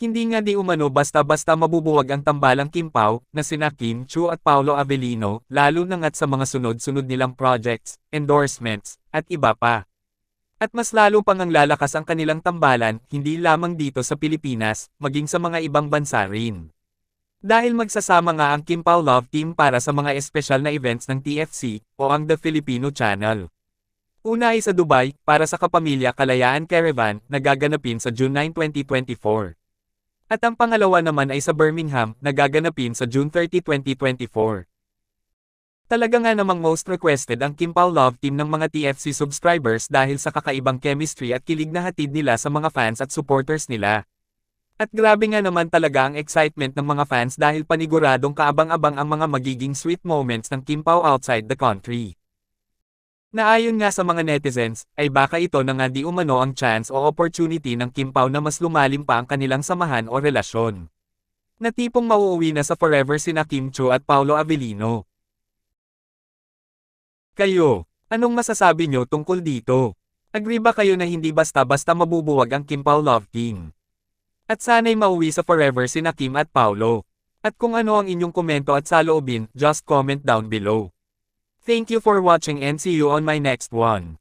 Hindi nga di umano basta-basta mabubuwag ang tambalang Kim Pao, na sina Kim Chu at Paolo Avellino, lalo na nga't sa mga sunod-sunod nilang projects, endorsements, at iba pa. At mas lalo pang ang lalakas ang kanilang tambalan, hindi lamang dito sa Pilipinas, maging sa mga ibang bansa rin. Dahil magsasama nga ang Kim Pao Love Team para sa mga espesyal na events ng TFC, o ang The Filipino Channel. Una ay sa Dubai, para sa Kapamilya Kalayaan Caravan, na gaganapin sa June 9, 2024. At ang pangalawa naman ay sa Birmingham, na gaganapin sa June 30, 2024. Talaga nga namang most requested ang Kim Pao Love Team ng mga TFC subscribers dahil sa kakaibang chemistry at kilig na hatid nila sa mga fans at supporters nila. At grabe nga naman talaga ang excitement ng mga fans dahil paniguradong kaabang-abang ang mga magiging sweet moments ng Kim Pao outside the country. Naayon nga sa mga netizens, ay baka ito na nga di umano ang chance o opportunity ng Kim Pao na mas lumalim pa ang kanilang samahan o relasyon. Na tipong mauuwi na sa forever sina Kim Cho at Paolo Avellino. Kayo, anong masasabi nyo tungkol dito? Agree ba kayo na hindi basta-basta mabubuwag ang Kim Pao Love Team? At sana'y mauwi sa forever sina Kim at Paolo. At kung ano ang inyong komento at saloobin, just comment down below. Thank you for watching and see you on my next one.